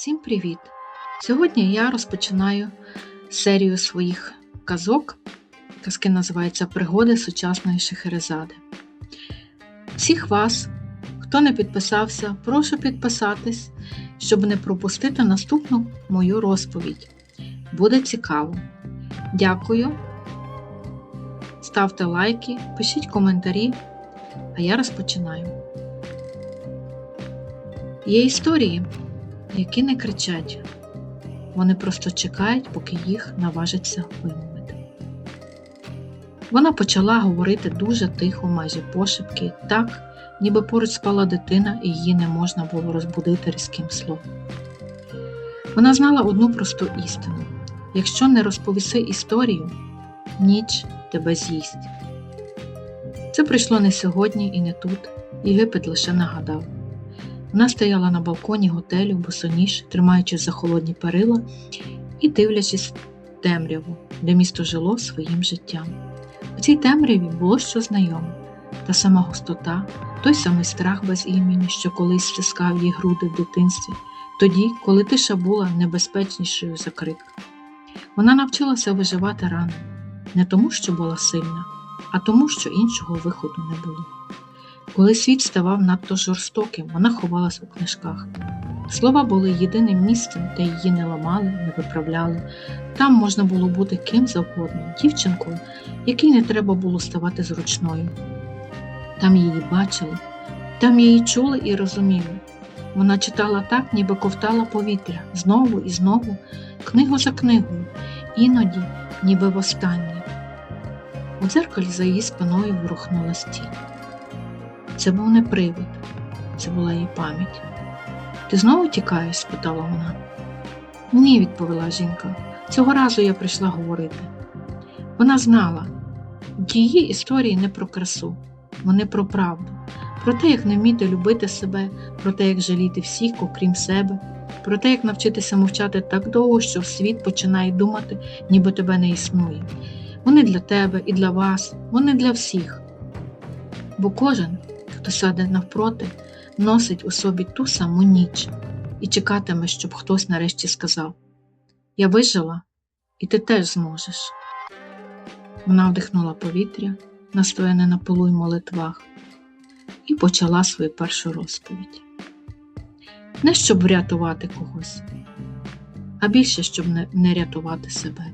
Всім привіт! Сьогодні я розпочинаю серію своїх казок. Казки називаються Пригоди сучасної Шехерезади. Всіх вас, хто не підписався, прошу підписатись, щоб не пропустити наступну мою розповідь. Буде цікаво. Дякую. Ставте лайки, пишіть коментарі, а я розпочинаю. Є історії, які не кричать. Вони просто чекають, поки їх наважиться вимовити. Вона почала говорити дуже тихо, майже пошепки, так, ніби поруч спала дитина і її не можна було розбудити різким словом. Вона знала одну просту істину: якщо не розповіси історію, ніч тебе з'їсть. Це прийшло не сьогодні і не тут, Єгипет лише нагадав. Вона стояла на балконі готелю, босоніж, тримаючись за холодні перила і дивлячись в темряву, де місто жило своїм життям. У цій темряві було що знайоме, та сама густота, той самий страх без імені, що колись стискав їй груди в дитинстві, тоді, коли тиша була небезпечнішою за крик. Вона навчилася виживати рано, не тому, що була сильна, а тому, що іншого виходу не було. Коли світ ставав надто жорстоким, вона ховалась у книжках. Слова були єдиним місцем, де її не ламали, не виправляли. Там можна було бути ким завгодно, дівчинкою, якій не треба було ставати зручною. Там її бачили, там її чули і розуміли. Вона читала так, ніби ковтала повітря, знову і знову, книгу за книгою, іноді, ніби востаннє. У дзеркалі за її спиною ворухнулась тінь. Це був не привид, це була її пам'ять. Ти знову тікаєш? спитала вона. Ні, відповіла жінка. Цього разу я прийшла говорити. Вона знала, її історії не про красу, вони про правду, про те, як не вміти любити себе, про те, як жаліти всіх, окрім себе, про те, як навчитися мовчати так довго, що світ починає думати, ніби тебе не існує. Вони для тебе і для вас, вони для всіх. Бо кожен, хто сяде навпроти, носить у собі ту саму ніч і чекатиме, щоб хтось нарешті сказав: Я вижила, і ти теж зможеш. Вона вдихнула повітря, настояне на полу й молитвах, і почала свою першу розповідь. Не щоб врятувати когось, а більше, щоб не, не рятувати себе.